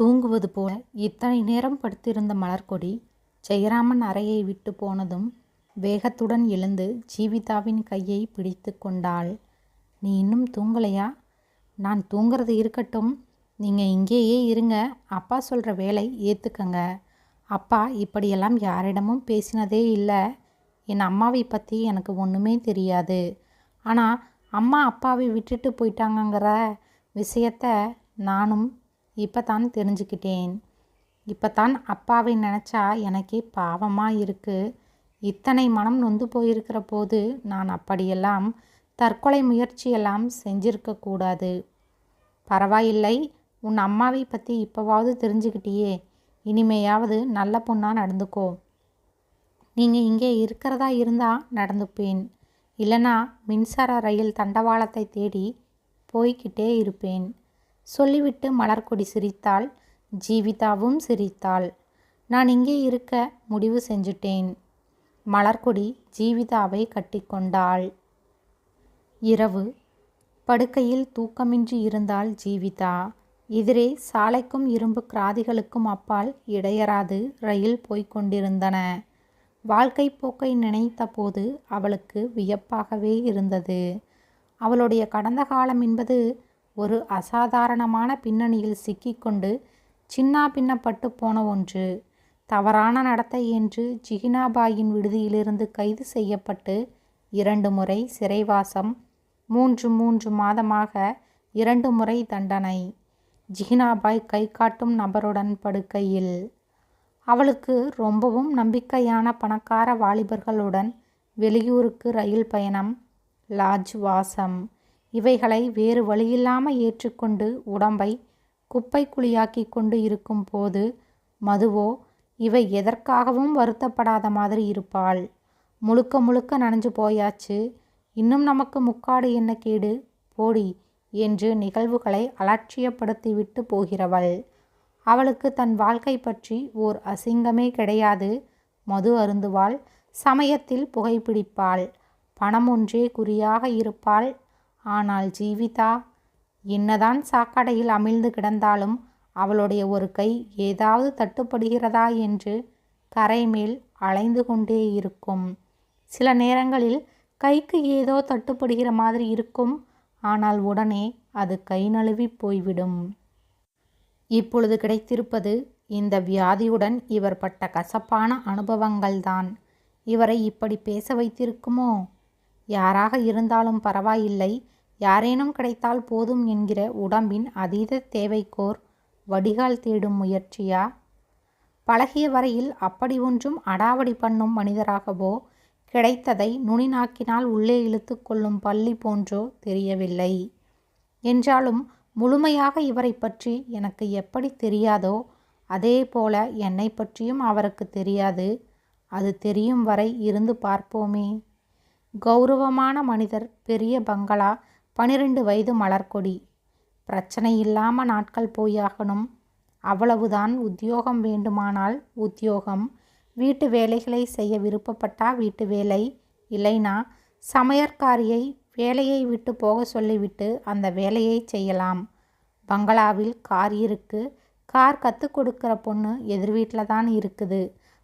தூங்குவது போல இத்தனை நேரம் படுத்திருந்த மலர்கொடி ஜெயராமன் அறையை விட்டு போனதும் வேகத்துடன் எழுந்து ஜீவிதாவின் கையை பிடித்து கொண்டாள். நீ இன்னும் தூங்கலையா? நான் தூங்குறது இருக்கட்டும். நீங்கள் இங்கேயே இருங்க. அப்பா சொல்கிற வேலை ஏற்றுக்கங்க அப்பா இப்படியெல்லாம் யாரிடமும் பேசினதே இல்லை. என் அம்மாவை பற்றி எனக்கு ஒன்றுமே தெரியாது. ஆனால் அம்மா அப்பாவை விட்டுட்டு போயிட்டாங்கங்கிற விஷயத்த நானும் இப்போ தான் தெரிஞ்சுக்கிட்டேன். இப்போ தான் அப்பாவை நினச்சா எனக்கே பாவமாக இருக்குது இத்தனை மனம் நொந்து போயிருக்கிற போது நான் அப்படியெல்லாம் தற்கொலை முயற்சியெல்லாம் செஞ்சிருக்கக்கூடாது பரவாயில்லை உன் அம்மாவை பற்றி இப்போவாவது தெரிஞ்சுக்கிட்டியே. இனிமையாவது நல்ல பொண்ணாக நடந்துக்கோ. நீங்கள் இங்கே இருக்கிறதா இருந்தால் நடந்துப்பேன். இல்லைனா மின்சார ரயில் தண்டவாளத்தை தேடி போய்கிட்டே இருப்பேன். சொல்லிவிட்டு மலர்கொடி சிரித்தாள். ஜீவிதாவும் சிரித்தாள். நான் இங்கே இருக்க முடிவு செஞ்சுட்டேன். மலர்கொடி ஜீவிதாவை கட்டிக்கொண்டாள். இரவு. படுக்கையில் தூக்கமின்றி இருந்தாள் ஜீவிதா. எதிரே சாலைக்கும் இரும்பு கிராதிகளுக்கும் அப்பால் இடையராது ரயில் போய்கொண்டிருந்தன வாழ்க்கை போக்கை நினைத்தபோது அவளுக்கு வியப்பாகவே இருந்தது. அவளுடைய கடந்த காலம் என்பது ஒரு அசாதாரணமான பின்னணியில் சிக்கிக்கொண்டு சின்னா பின்னப்பட்டு போன ஒன்று. தவறான நடத்தை என்று ஜிகினாபாயின் விடுதியிலிருந்து கைது செய்யப்பட்டு இரண்டு முறை சிறைவாசம் மூன்று மூன்று மாதமாக இரண்டு முறை தண்டனை. ஜிகினாபாய் கை காட்டும் நபருடன் படுக்கையில். அவளுக்கு ரொம்பவும் நம்பிக்கையான பணக்கார வாலிபர்களுடன் வெளியூருக்கு ரயில் பயணம் லாட்ஜ் வாசம். இவைகளை வேறு வழியில்லாமல் ஏற்றுக்கொண்டு உடம்பை குப்பை குழியாக்கி கொண்டு இருக்கும் போது மதுவோ இவை எதற்காகவும் வருத்தப்படாத மாதிரி இருப்பாள். முழுக்க முழுக்க நனைஞ்சு போயாச்சு. இன்னும் நமக்கு முக்காடு என்ன கேடு? போடி என்று நிகழ்வுகளை அலட்சியப்படுத்திவிட்டு போகிறவள். அவளுக்கு தன் வாழ்க்கை பற்றி ஓர் அசிங்கமே கிடையாது. மது அருந்துவாள். சமயத்தில் புகைப்பிடிப்பாள் பணம் ஒன்றே குறியாக இருப்பாள். ஆனால் ஜீவிதா என்னதான் சாக்கடையில் அமிழ்ந்து கிடந்தாலும் அவளுடைய ஒரு கை ஏதாவது தட்டுப்படுகிறதா என்று கரை மேல் அலைந்து கொண்டே இருக்கும். சில நேரங்களில் கைக்கு ஏதோ தட்டுப்படுகிற மாதிரி இருக்கும் ஆனால் உடனே அது கை நழுவி போய்விடும். இப்பொழுது கிடைத்திருப்பது இந்த வியாதியுடன் இவர் பட்ட கசப்பான அனுபவங்கள்தான். இவரை இப்படி பேச வைத்திருக்குமோ? யாராக இருந்தாலும் பரவாயில்லை யாரேனும் கிடைத்தால் போதும் என்கிற உடம்பின் அதீத தேவைக்கோர் வடிகால் தேடும் முயற்சியா? பழகிய வரையில் அப்படி ஒன்றும் அடாவடி பண்ணும் மனிதராகவோ கிடைத்ததை நுனிநாக்கினால் உள்ளே இழுத்து கொள்ளும் பள்ளி போன்றோ தெரியவில்லை. என்றாலும் முழுமையாக இவரை பற்றி எனக்கு எப்படி தெரியாதோ அதே போல என்னை பற்றியும் அவருக்கு தெரியாது. அது தெரியும் வரை இருந்து பார்ப்போமே. கௌரவமான மனிதர் பெரிய பங்களா பனிரெண்டு வயது மலர்கொடி. பிரச்சனை இல்லாமல் நாட்கள் போயாகணும். அவ்வளவுதான் உத்தியோகம் வேண்டுமானால் உத்தியோகம். வீட்டு வேலைகளை செய்ய விருப்பப்பட்டா வீட்டு வேலை. இல்லைனா சமையற்காரியை வேலையை விட்டு போக சொல்லிவிட்டு அந்த வேலையை செய்யலாம். பங்களாவில் கார் இருக்கு. கார் கற்றுக் கொடுக்குற பொண்ணு எதிர் வீட்டில் தான் இருக்குது.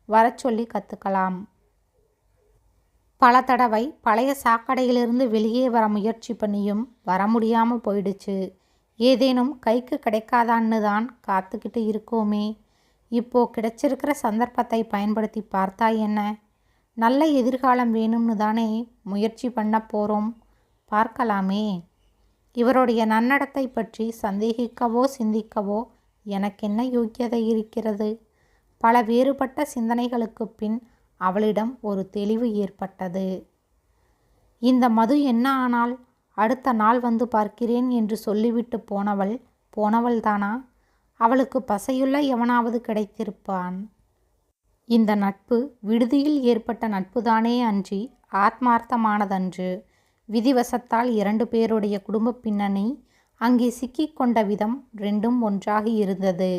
வர சொல்லி கற்றுக்கலாம் பல தடவை பழைய சாக்கடையிலிருந்து வெளியே வர முயற்சி பண்ணியும் வர முடியாமல் போயிடுச்சு. ஏதேனும் கைக்கு கிடைக்காதான்னு தான் காத்துக்கிட்டு இருக்கோமே. இப்போ கிடைச்சிருக்கிற சந்தர்ப்பத்தை பயன்படுத்தி பார்த்தா என்ன? நல்ல எதிர்காலம் வேணும்னு தானே முயற்சி பண்ண போகிறோம் பார்க்கலாமே. இவருடைய நன்னடத்தை பற்றி சந்தேகிக்கவோ சிந்திக்கவோ எனக்கென்ன யோக்கியதை இருக்கிறது? பல வேறுபட்ட சிந்தனைகளுக்கு பின் அவளிடம் ஒரு தெளிவு ஏற்பட்டது. இந்த மது என்ன ஆனால் அடுத்த நாள் வந்து பார்க்கிறேன் என்று சொல்லிவிட்டு போனவள் போனவள்தானா அவளுக்கு பசையுள்ள எவனாவது கிடைத்திருப்பான்? இந்த நட்பு விடுதியில் ஏற்பட்ட நட்புதானே அன்றி ஆத்மார்த்தமானதன்று. விதிவசத்தால் இரண்டு பேருடைய குடும்ப பின்னணி அங்கே சிக்கிக்கொண்ட விதம் ரெண்டும் ஒன்றாக இருந்தது.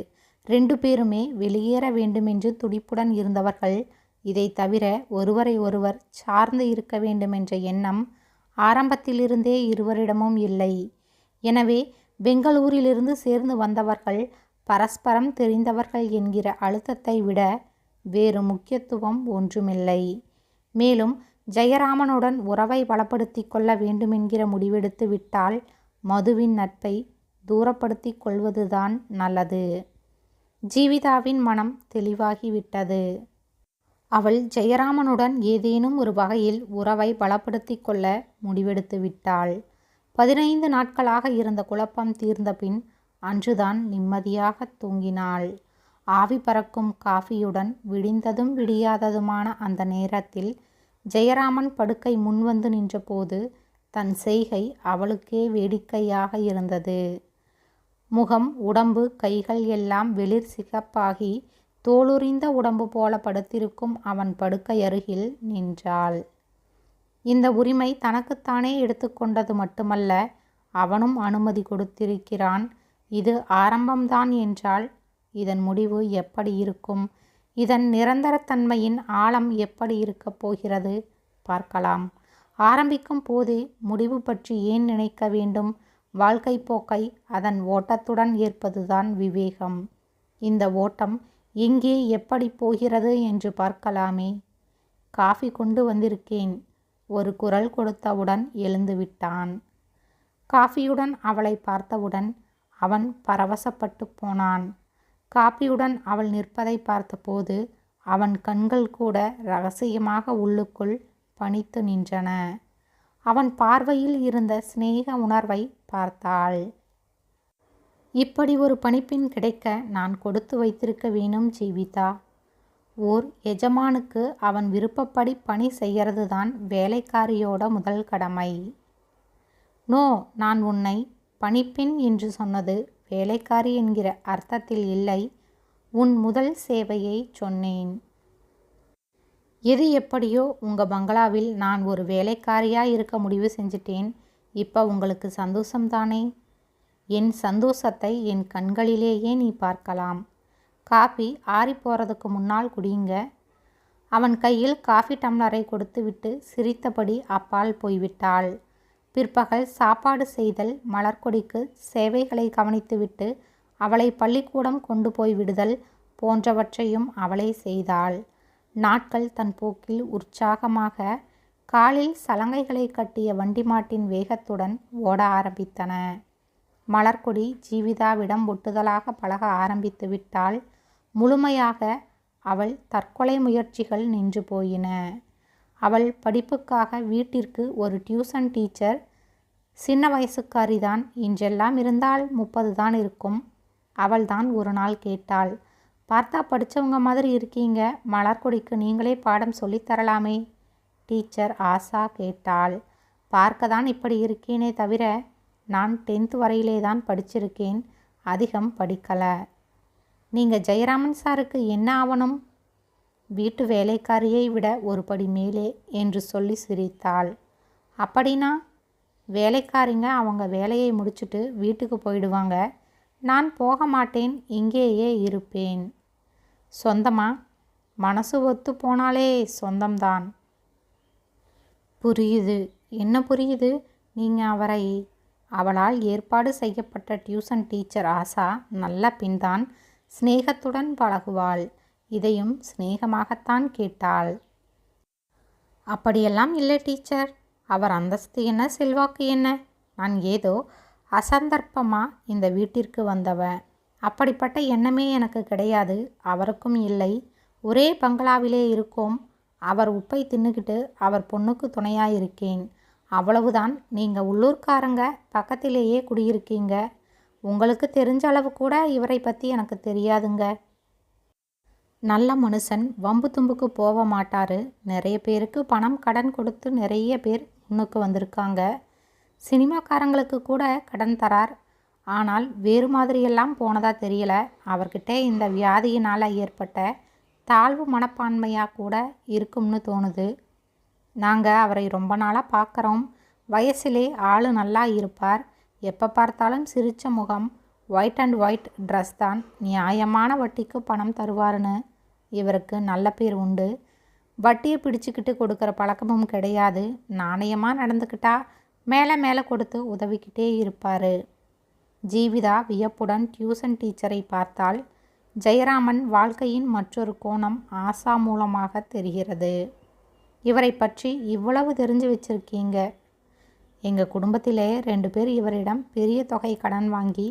ரெண்டு பேருமே வெளியேற வேண்டுமென்று துடிப்புடன் இருந்தவர்கள் இதை தவிர ஒருவரை ஒருவர் சார்ந்து இருக்க வேண்டுமென்ற எண்ணம் ஆரம்பத்திலிருந்தே இருவரிடமும் இல்லை. எனவே பெங்களூரிலிருந்து சேர்ந்து வந்தவர்கள் பரஸ்பரம் தெரிந்தவர்கள் என்கிற அழுத்தத்தை விட வேறு முக்கியத்துவம் ஒன்றுமில்லை. மேலும் ஜெயராமனுடன் உறவை பலப்படுத்தி கொள்ள வேண்டுமென்கிற முடிவெடுத்து விட்டால் மதுவின் நட்பை தூரப்படுத்தி கொள்வதுதான் நல்லது. ஜீவிதாவின் மனம் தெளிவாகிவிட்டது. அவள் ஜெயராமனுடன் ஏதேனும் ஒரு வகையில் உறவை பலப்படுத்தி கொள்ள முடிவெடுத்து விட்டாள். பதினைந்து நாட்களாக இருந்த குழப்பம் தீர்ந்த பின் அன்றுதான் நிம்மதியாக தூங்கினாள். ஆவி பறக்கும் காஃபியுடன் விடிந்ததும் விடியாததுமான அந்த நேரத்தில் ஜெயராமன் படுக்கை முன்வந்து நின்றபோது தன் செய்கை அவளுக்கே வேடிக்கையாக இருந்தது. முகம் உடம்பு கைகள் எல்லாம் வெளிர் சிகப்பாகி தோலுரிந்த உடம்பு போல படுத்திருக்கும் அவன் படுக்கை அருகில் நின்றாள். இந்த உரிமை தனக்குத்தானே எடுத்துக்கொண்டது மட்டுமல்ல அவனும் அனுமதி கொடுத்திருக்கிறான். இது ஆரம்பம்தான் என்றால் இதன் முடிவு எப்படி இருக்கும்? இதன் நிரந்தரத்தன்மையின் ஆழம் எப்படி இருக்கப் போகிறது? பார்க்கலாம். ஆரம்பிக்கும் போதே முடிவு பற்றி ஏன் நினைக்க வேண்டும்? வாழ்க்கை போக்கை அதன் ஓட்டத்துடன் ஏற்பதுதான் விவேகம். இந்த ஓட்டம் எங்கே எப்படி போகிறது என்று பார்க்கலாமே. காஃபி கொண்டு வந்திருக்கேன். ஒரு குரல் கொடுத்தவுடன் எழுந்து விட்டான் காஃபியுடன் அவளை பார்த்தவுடன் அவன் பரவசப்பட்டு போனான். காப்பியுடன் அவள் நிற்பதை பார்த்தபோது அவன் கண்கள் கூட ரகசியமாக உள்ளுக்குள் பணித்து நின்றன. அவன் பார்வையில் இருந்த சிநேக உணர்வை பார்த்தாள். இப்படி ஒரு பணிப்பெண் கிடைக்க நான் கொடுத்து வைத்திருக்க வேணும் ஜீவிதா. ஓர் எஜமானுக்கு அவன் விருப்பப்படி பணி செய்கிறது தான் வேலைக்காரியோட முதல் கடமை. நோ நான் உன்னை பணிப்பெண் என்று சொன்னது வேலைக்காரி என்கிற அர்த்தத்தில் இல்லை. உன் முதல் சேவையை சொன்னேன். எது எப்படியோ உங்கள் பங்களாவில் நான் ஒரு வேலைக்காரியாக இருக்க முடிவு செஞ்சிட்டேன். இப்போ உங்களுக்கு சந்தோஷம்தானே? என் சந்தோஷத்தை என் கண்களிலேயே நீ பார்க்கலாம். காஃபி ஆறி போகிறதுக்கு முன்னால் குடியுங்க. அவன் கையில் காஃபி டம்ளரை கொடுத்துவிட்டு சிரித்தபடி அப்பால் போய்விட்டாள். பிற்பகல் சாப்பாடு செய்தல் மலர்கொடிக்கு சேவைகளை கவனித்துவிட்டு அவளை பள்ளிக்கூடம் கொண்டு போய் விடுதல் போன்றவற்றையும் அவளே செய்தாள். நாட்கள் தன் போக்கில் உற்சாகமாக காலில் சலங்கைகளை கட்டிய வண்டி மாட்டின் வேகத்துடன் ஓட ஆரம்பித்தன. மலர்கொடி ஜீவிதாவிடம் ஒட்டுதலாக பழக ஆரம்பித்து விட்டால் முழுமையாக அவள் தற்கொலை முயற்சிகள் நின்று போயின. அவள் படிப்புக்காக வீட்டிற்கு ஒரு டியூசன் டீச்சர். சின்ன வயசுக்காரி தான் இன்றெல்லாம் இருந்தால் முப்பது தான் இருக்கும். அவள் தான் ஒரு நாள் கேட்டாள். பார்த்தா படித்தவங்க மாதிரி இருக்கீங்க மலர்கொடிக்கு நீங்களே பாடம் சொல்லித்தரலாமே டீச்சர் ஆசா கேட்டாள். பார்க்க தான் இப்படி இருக்கேனே தவிர நான் டென்த் வரையிலே தான் படிச்சிருக்கேன். அதிகம் படிக்கலை. நீங்கள் ஜெயராமன் சாருக்கு என்ன ஆவணும்? வீட்டு வேலைக்காரியை விட ஒரு படி மேலே என்று சொல்லி சிரித்தாள். அப்படின்னா? வேலைக்காரிங்க அவங்க வேலையை முடிச்சுட்டு வீட்டுக்கு போயிடுவாங்க. நான் போக மாட்டேன் இங்கேயே இருப்பேன். சொந்தமா? மனசு ஒத்து போனாலே சொந்தம்தான். புரியுது. என்ன புரியுது? நீங்கள் அவரை அவளால் ஏற்பாடு செய்யப்பட்ட டியூசன் டீச்சர் ஆசா நல்ல பின்தான் சிநேகத்துடன் பழகுவாள். இதையும் சிநேகமாகத்தான் கேட்டாள். அப்படியெல்லாம் இல்லை டீச்சர். அவர் அந்தஸ்து என்ன செல்வாக்கு என்ன? நான் ஏதோ அசந்தர்ப்பமாக இந்த வீட்டிற்கு வந்தவன். அப்படிப்பட்ட எண்ணமே எனக்கு கிடையாது. அவருக்கும் இல்லை. ஒரே பங்களாவிலே இருக்கோம். அவர் உப்பை தின்னுக்கிட்டு அவர் பொண்ணுக்கு துணையாக இருக்கேன் அவ்வளவுதான். நீங்கள் உள்ளூர்காரங்க பக்கத்திலேயே குடியிருக்கீங்க. உங்களுக்கு தெரிஞ்ச அளவு கூட இவரை பற்றி எனக்கு தெரியாதுங்க. நல்ல மனுஷன் வம்பு தும்புக்கு போக மாட்டார். நிறைய பேருக்கு பணம் கடன் கொடுத்து நிறைய பேர் முன்னுக்கு வந்திருக்காங்க. சினிமாக்காரங்களுக்கு கூட கடன் தரார். ஆனால் வேறு மாதிரியெல்லாம் போனதா தெரியல. அவர்கிட்ட இந்த வியாதியினால் ஏற்பட்ட தாழ்வு மனப்பான்மையாக கூட இருக்கும்னு தோணுது. நாங்கள் அவரை ரொம்ப நாளாக பார்க்குறோம் வயசிலே ஆள் நல்லா இருப்பார். எப்போ பார்த்தாலும் சிரித்த முகம். ஒயிட் அண்ட் ஒயிட் ட்ரெஸ் தான். நியாயமான வட்டிக்கு பணம் தருவாருன்னு இவருக்கு நல்ல பேர் உண்டு. வட்டியை பிடிச்சிக்கிட்டு கொடுக்குற பழக்கமும் கிடையாது. நாணயமாக நடந்துக்கிட்டா மேலே மேலே கொடுத்து உதவிக்கிட்டே இருப்பார். ஜீவிதா வியப்புடன் டியூசன் டீச்சரை பார்த்தால் ஜெயராமன் வாழ்க்கையின் மற்றொரு கோணம் ஆசா மூலமாக தெரிகிறது. இவரை பற்றி இவ்வளவு தெரிஞ்சு வச்சிருக்கீங்க. எங்கள் குடும்பத்திலே ரெண்டு பேர் இவரிடம் பெரிய தொகை கடன் வாங்கி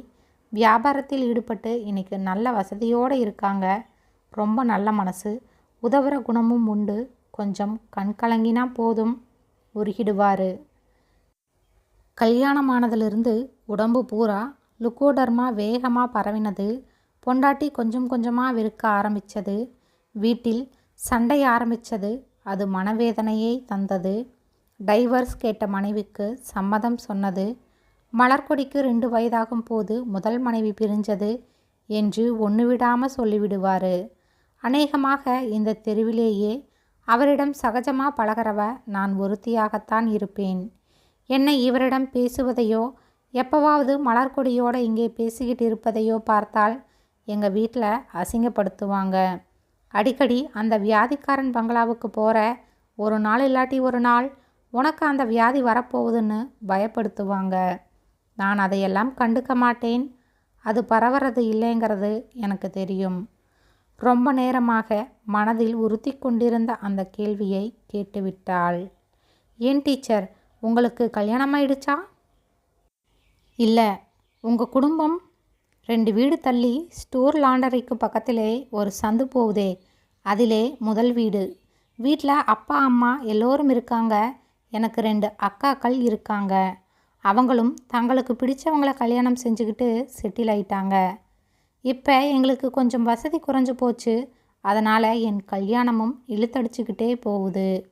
வியாபாரத்தில் ஈடுபட்டு இன்னைக்கு நல்ல வசதியோடு இருக்காங்க. ரொம்ப நல்ல மனசு. உதவுற குணமும் உண்டு. கொஞ்சம் கண் கலங்கினா போதும் உருகிடுவார். கல்யாணமானதிலிருந்து உடம்பு பூரா லுக்கோடர்மா வேகமாக பரவினது. பொண்டாட்டி கொஞ்சம் கொஞ்சமாக விற்க ஆரம்பித்தது வீட்டில் சண்டை ஆரம்பித்தது அது மனவேதனையை தந்தது. டைவர்ஸ் கேட்ட மனைவிக்கு சம்மதம் சொன்னது. மலர்கொடிக்கு ரெண்டு வயதாகும் போது முதல் மனைவி பிரிஞ்சது என்று ஒன்று விடாமல் சொல்லிவிடுவார். அநேகமாக இந்த தெருவிலேயே அவரிடம் சகஜமாக பழகிறவ நான் ஒருத்தியாகத்தான் இருப்பேன். என்னை இவரிடம் பேசுவதையோ எப்போவாவது மலர்கொடியோடு இங்கே பேசிக்கிட்டு இருப்பதையோ பார்த்தால் எங்கள் வீட்டில் அசிங்கப்படுத்துவாங்க. அடிக்கடி அந்த வியாதிக்காரன் பங்களாவுக்கு போகிற ஒரு நாள் இல்லாட்டி ஒரு நாள் உனக்கு அந்த வியாதி வரப்போகுதுன்னு பயப்படுத்துவாங்க. நான் அதையெல்லாம் கண்டுக்க மாட்டேன். அது பரவறது இல்லைங்கிறது எனக்கு தெரியும். ரொம்ப நேரமாக மனதில் உறுத்தி கொண்டிருந்த அந்த கேள்வியை கேட்டுவிட்டாள். ஏன் டீச்சர் உங்களுக்கு கல்யாணம் ஆயிடுச்சா? இல்லை உங்கள் குடும்பம் ரெண்டு வீடு தள்ளி ஸ்டோர் லாண்டரிக்கு பக்கத்திலே ஒரு சந்து போகுதே. அதிலே முதல் வீடு. வீட்டில் அப்பா அம்மா எல்லோரும் இருக்காங்க. எனக்கு ரெண்டு அக்காக்கள் இருக்காங்க. அவங்களும் தங்களுக்கு பிடிச்சவங்கள கல்யாணம் செஞ்சுக்கிட்டு செட்டில் ஆயிட்டாங்க. இப்போ எங்களுக்கு கொஞ்சம் வசதி குறைஞ்சு போச்சு. அதனால் என் கல்யாணமும் இழுத்தடிச்சுக்கிட்டே போகுது.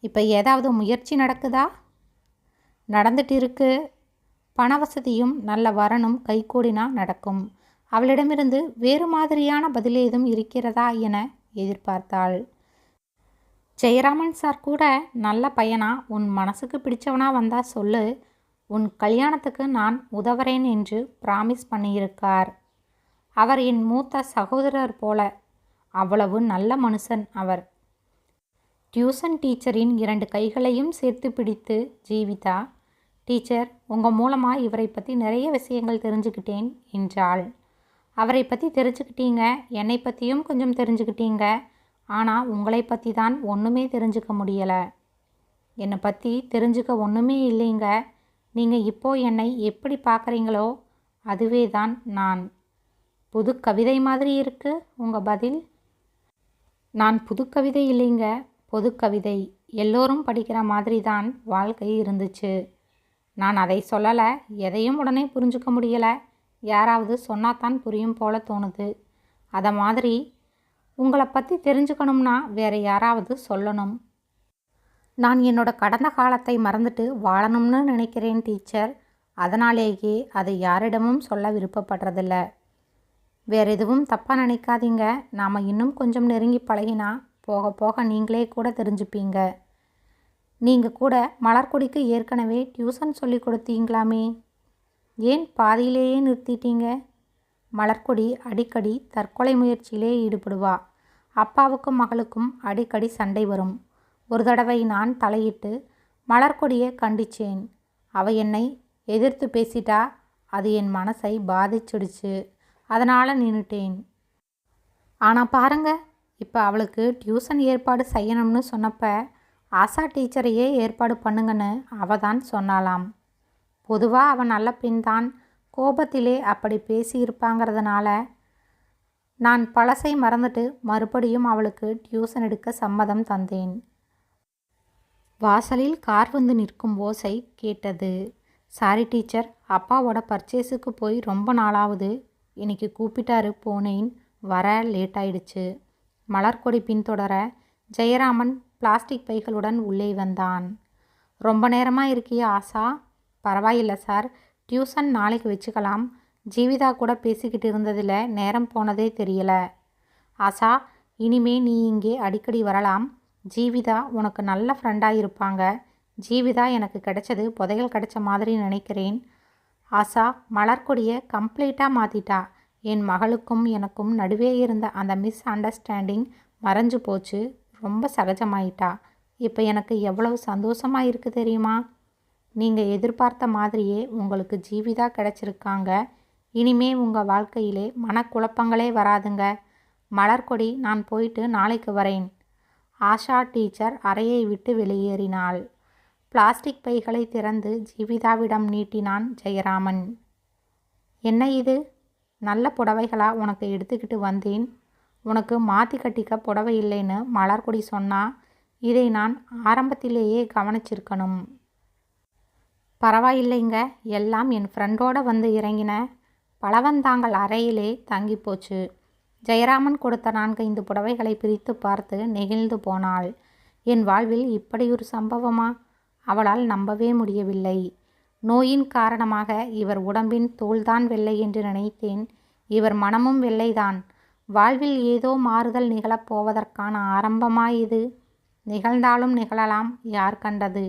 இப்போ ஏதாவது முயற்சி நடக்குதா? நடந்துட்டு இருக்குது பண வசதியும் நல்ல வரனும் கைகூடினா நடக்கும். அவளிடமிருந்து வேறு மாதிரியான பதில் ஏதும் இருக்கிறதா என எதிர்பார்த்தாள். ஜெயராமன் சார் கூட நல்ல பையனா உன் மனசுக்கு பிடிச்சவனா வந்தா சொல்லு. உன் கல்யாணத்துக்கு நான் உதவுறேன் என்று பிராமிஸ் பண்ணியிருக்கார். அவர் என் மூத்த சகோதரர் போல. அவ்வளவு நல்ல மனுஷன் அவர். டியூசன் டீச்சரின் இரண்டு கைகளையும் சேர்த்து பிடித்து ஜீவிதா டீச்சர் உங்கள் மூலமாக இவரை பற்றி நிறைய விஷயங்கள் தெரிஞ்சுக்கிட்டேன் என்றாள். அவரை பற்றி தெரிஞ்சுக்கிட்டீங்க என்னை பற்றியும் கொஞ்சம் தெரிஞ்சுக்கிட்டீங்க. ஆனால் உங்களை பற்றி தான் ஒன்றுமே தெரிஞ்சுக்க முடியலை. என்னை பற்றி தெரிஞ்சுக்க ஒன்றுமே இல்லைங்க. நீங்கள் இப்போ என்னை எப்படி பார்க்குறீங்களோ அதுவே தான் நான். புது கவிதை மாதிரி இருக்கு உங்கள் பதில்? நான் புது கவிதை இல்லைங்க பொது கவிதை. எல்லோரும் படிக்கிற மாதிரி தான் வாழ்க்கை இருந்துச்சு. நான் அதை சொல்லலை எதையும் உடனே புரிஞ்சுக்க முடியலை. யாராவது சொன்னாதான் புரியும் போல தோணுது. அதை மாதிரி உங்களை பற்றி தெரிஞ்சுக்கணும்னா வேறு யாராவது சொல்லணும். நான் என்னோட கடந்த காலத்தை மறந்துட்டு வாழணும்னு நினைக்கிறேன் டீச்சர். அதனாலேயே அதை யாரிடமும் சொல்ல விருப்பப்படுறதில்ல. வேறு எதுவும் தப்பாக நினைக்காதீங்க. நாம் இன்னும் கொஞ்சம் நெருங்கி பழகினா போக போக நீங்களே கூட தெரிஞ்சுப்பீங்க. நீங்கள் கூட மலர்கொடிக்கு ஏற்கனவே டியூஷன் சொல்லி கொடுத்தீங்களாமே? ஏன் பாதியிலேயே நிறுத்திட்டீங்க? மலர்கொடி அடிக்கடி தற்கொலை முயற்சியிலே ஈடுபடுவா. அப்பாவுக்கும் மகளுக்கும் அடிக்கடி சண்டை வரும். ஒரு தடவை நான் தலையிட்டு மலர்கொடியை கண்டிச்சேன். அவ என்னை எதிர்த்து பேசிட்டா அது என் மனசை பாதிச்சிடுச்சு. அதனால் நின்றுட்டேன் ஆனால் பாருங்க இப்போ அவளுக்கு டியூஷன் ஏற்பாடு செய்யணும்னு சொன்னப்போ ஆசா டீச்சரையே ஏற்பாடு பண்ணுங்கன்னு அவ தான் சொன்னாலாம் பொதுவாக அவன் நல்ல பின்தான் கோபத்திலே அப்படி பேசியிருப்பாங்கிறதுனால நான் பழசை மறந்துட்டு மறுபடியும் அவளுக்கு டியூஷன் எடுக்க சம்மதம் தந்தேன். வாசலில் கார் வந்து நிற்கும் ஓசை கேட்டது. சாரி டீச்சர் அப்பாவோட பர்ச்சேஸுக்கு போய் ரொம்ப நாளாவது இன்னைக்கு கூப்பிட்டாரு போனேன். வர லேட் ஆயிடுச்சு மலர்கொடி பின்தொடர ஜெயராமன் பிளாஸ்டிக் பைகளுடன் உள்ளே வந்தான். ரொம்ப நேரமாக இருக்கிய ஆசா? பரவாயில்ல சார். டியூஷன் நாளைக்கு வச்சுக்கலாம். ஜீவிதா கூட பேசிக்கிட்டு இருந்ததில் நேரம் போனதே தெரியல. ஆசா இனிமே நீ இங்கே அடிக்கடி வரலாம். ஜீவிதா உனக்கு நல்ல ஃப்ரெண்டாக இருப்பாங்க. ஜீவிதா எனக்கு கிடைச்சது புதையல் கிடைச்ச மாதிரி நினைக்கிறேன். ஆசா மலர்கொடியை கம்ப்ளீட்டாக மாற்றிட்டா என் மகளுக்கும் எனக்கும் நடுவே இருந்த அந்த மிஸ் அண்டர்ஸ்டாண்டிங் மறைஞ்சு போச்சு. ரொம்ப சகஜமாயிட்டா. இப்போ எனக்கு எவ்வளவு சந்தோஷமாக இருக்குது தெரியுமா? நீங்கள் எதிர்பார்த்த மாதிரியே உங்களுக்கு ஜீவிதா கிடச்சிருக்காங்க. இனிமே உங்கள் வாழ்க்கையிலே மனக்குழப்பங்களே வராதுங்க. மலர்கொடி நான் போயிட்டு நாளைக்கு வரேன். ஆஷா டீச்சர் அறையை விட்டு வெளியேறினாள். பிளாஸ்டிக் பைகளை திறந்து ஜீவிதாவிடம் நீட்டினான் ஜெயராமன். என்ன இது? நல்ல புடவைகளா உனக்கு எடுத்துக்கிட்டு வந்தேன். உனக்கு மாற்றி கட்டிக்க புடவை இல்லைன்னு மலர்கொடி சொன்னா இதை நான் ஆரம்பத்திலேயே கவனிச்சிருக்கணும். பரவாயில்லைங்க எல்லாம் என் ஃப்ரெண்டோட வந்து இறங்கின. பலவந்தாங்கள் அறையிலே தங்கி போச்சு. ஜெயராமன் கொடுத்த நான்கைந்து புடவைகளை பிரித்து பார்த்து நெகிழ்ந்து போனாள். என் வாழ்வில் இப்படி ஒரு சம்பவமா? அவளால் நம்பவே முடியவில்லை. நோயின் காரணமாக இவர் உடம்பின் தோல்தான் வெள்ளை என்று நினைத்தேன். இவர் மனமும் வெள்ளைதான். வாழ்வில் ஏதோ மாறுதல் நிகழப்போவதற்கான ஆரம்பமாய் இது. நிகழ்ந்தாலும் நிகழலாம் யார் கண்டது?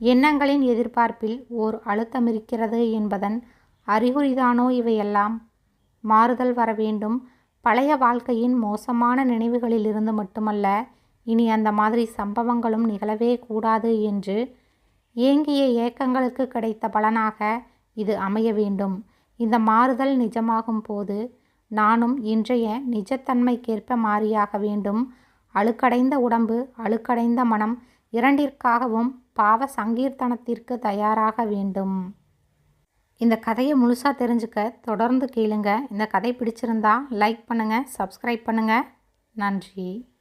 எண்ணங்களின் எதிர்பார்ப்பில் ஓர் அழுத்தம் இருக்கிறது என்பதன் அறிகுறிதானோ இவையெல்லாம்? மாறுதல் வர வேண்டும். பழைய வாழ்க்கையின் மோசமான நினைவுகளிலிருந்து மட்டுமல்ல இனி அந்த மாதிரி சம்பவங்களும் நிகழவே கூடாது என்று ஏங்கிய ஏக்கங்களுக்கு கிடைத்த பலனாக இது அமைய வேண்டும். இந்த மாறுதல் நிஜமாகும் போது நானும் இன்றைய நிஜத்தன்மைக்கேற்ப மாறியாக வேண்டும். அழுக்கடைந்த உடம்பு அழுக்கடைந்த மனம் இரண்டிற்காகவும் பாவ சங்கீர்த்தனத்திற்கு தயாராக வேண்டும். இந்த கதையை முழுசாக தெரிஞ்சுக்க தொடர்ந்து கேளுங்க. இந்த கதை பிடிச்சிருந்தா லைக் பண்ணுங்கள் சப்ஸ்கிரைப் பண்ணுங்கள் நன்றி.